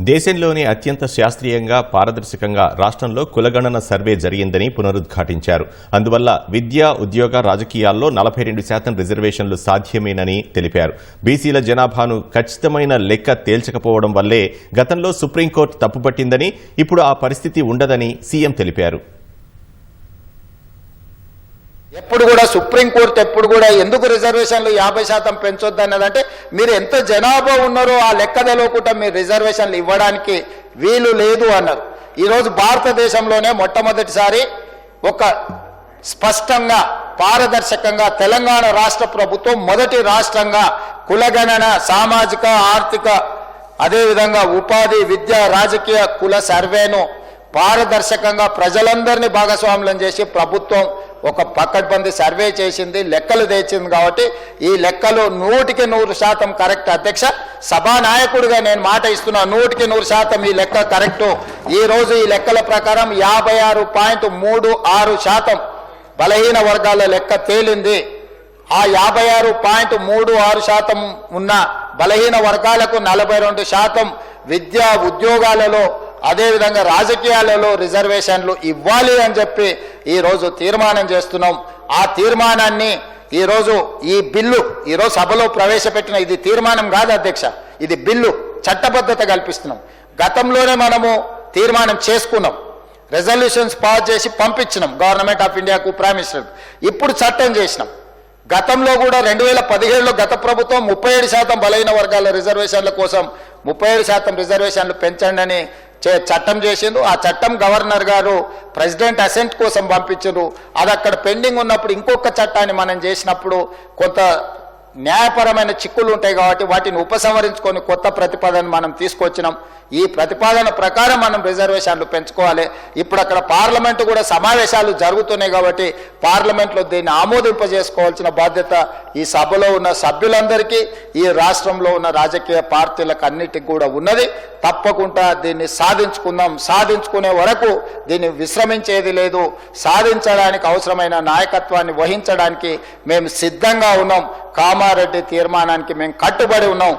దేశంలోనే అత్యంత శాస్త్రీయంగా పారదర్శకంగా రాష్ట్రంలో కులగణన సర్వే జరిగిందని పునరుద్ఘాటించారు. అందువల్ల విద్య ఉద్యోగ రాజకీయాల్లో నలభై రెండు శాతం రిజర్వేషన్లు సాధ్యమేనని తెలిపారు. బీసీల జనాభాను ఖచ్చితమైన లెక్క తేల్చకపోవడం వల్లే గతంలో సుప్రీంకోర్టు తప్పుపట్టిందని ఇప్పుడు ఆ పరిస్థితి ఉండదని సీఎం తెలిపారు. ఎప్పుడు కూడా సుప్రీంకోర్టు ఎప్పుడు కూడా ఎందుకు రిజర్వేషన్లు యాభై శాతం పెంచొద్దు అన్నదంటే మీరు ఎంత జనాభా ఉన్నారో ఆ లెక్క తెలియకుండా మీరు రిజర్వేషన్లు ఇవ్వడానికి వీలు లేదు అన్నారు. ఈరోజు భారతదేశంలోనే మొట్టమొదటిసారి ఒక స్పష్టంగా పారదర్శకంగా తెలంగాణ రాష్ట్ర ప్రభుత్వం మొదటి రాష్ట్రంగా కులగణన సామాజిక ఆర్థిక అదేవిధంగా ఉపాధి విద్య రాజకీయ కుల సర్వేను పారదర్శకంగా ప్రజలందరినీ భాగస్వాములను చేసి ప్రభుత్వం ఒక పక్కడ్బందీ సర్వే చేసింది లెక్కలు తెచ్చింది కాబట్టి ఈ లెక్కలు నూటికి నూరు శాతం కరెక్ట్. అధ్యక్ష సభానాయకుడిగా నేను మాట ఇస్తున్నా నూటికి నూరు శాతం ఈ లెక్క కరెక్టు. ఈరోజు ఈ లెక్కల ప్రకారం యాభై ఆరు పాయింట్ మూడు ఆరు శాతం బలహీన వర్గాల లెక్క తేలింది. ఆ యాభై ఆరు పాయింట్ మూడు ఆరు శాతం ఉన్న బలహీన వర్గాలకు నలభై రెండు శాతం విద్యా ఉద్యోగాలలో అదేవిధంగా రాజకీయాలలో రిజర్వేషన్లు ఇవ్వాలి అని చెప్పి ఈరోజు తీర్మానం చేస్తున్నాం. ఆ తీర్మానాన్ని ఈరోజు ఈ బిల్లు ఈరోజు సభలో ప్రవేశపెట్టిన ఇది తీర్మానం కాదు అధ్యక్ష ఇది బిల్లు చట్టబద్ధత కల్పిస్తున్నాం. గతంలోనే మనము తీర్మానం చేసుకున్నాం. రెజల్యూషన్స్ పాస్ చేసి పంపించినాం గవర్నమెంట్ ఆఫ్ ఇండియాకు ప్రైమ్ మినిస్టర్ ఇప్పుడు చట్టం చేసినాం. గతంలో కూడా రెండు వేల పదిహేడులో గత ప్రభుత్వం ముప్పై ఏడు శాతం బలహీన వర్గాల రిజర్వేషన్ల కోసం ముప్పై ఏడు శాతం రిజర్వేషన్లు పెంచండి అని చట్టం చేసిండు ఆ చట్టం గవర్నర్ గారు ప్రెసిడెంట్ అసెంట్ కోసం పంపించారు అది అక్కడ పెండింగ్ ఉన్నప్పుడు ఇంకొక చట్టాన్ని మనం చేసినప్పుడు కొంత న్యాయపరమైన చిక్కులు ఉంటాయి కాబట్టి వాటిని ఉపసంహరించుకొని కొత్త ప్రతిపాదన మనం తీసుకొచ్చినాం. ఈ ప్రతిపాదన ప్రకారం మనం రిజర్వేషన్లు పెంచుకోవాలి. ఇప్పుడు అక్కడ పార్లమెంటు కూడా సమావేశాలు జరుగుతున్నాయి కాబట్టి పార్లమెంట్లో దీన్ని ఆమోదింపజేసుకోవాల్సిన బాధ్యత ఈ సభలో ఉన్న సభ్యులందరికీ ఈ రాష్ట్రంలో ఉన్న రాజకీయ పార్టీలకు అన్నిటికి కూడా ఉన్నది. తప్పకుండా దీన్ని సాధించుకుందాం. సాధించుకునే వరకు దీన్ని విశ్రమించేది లేదు. సాధించడానికి అవసరమైన నాయకత్వాన్ని వహించడానికి మేము సిద్ధంగా ఉన్నాం. కామారెడ్డి తీర్మానానికి మేము కట్టుబడి ఉన్నాం.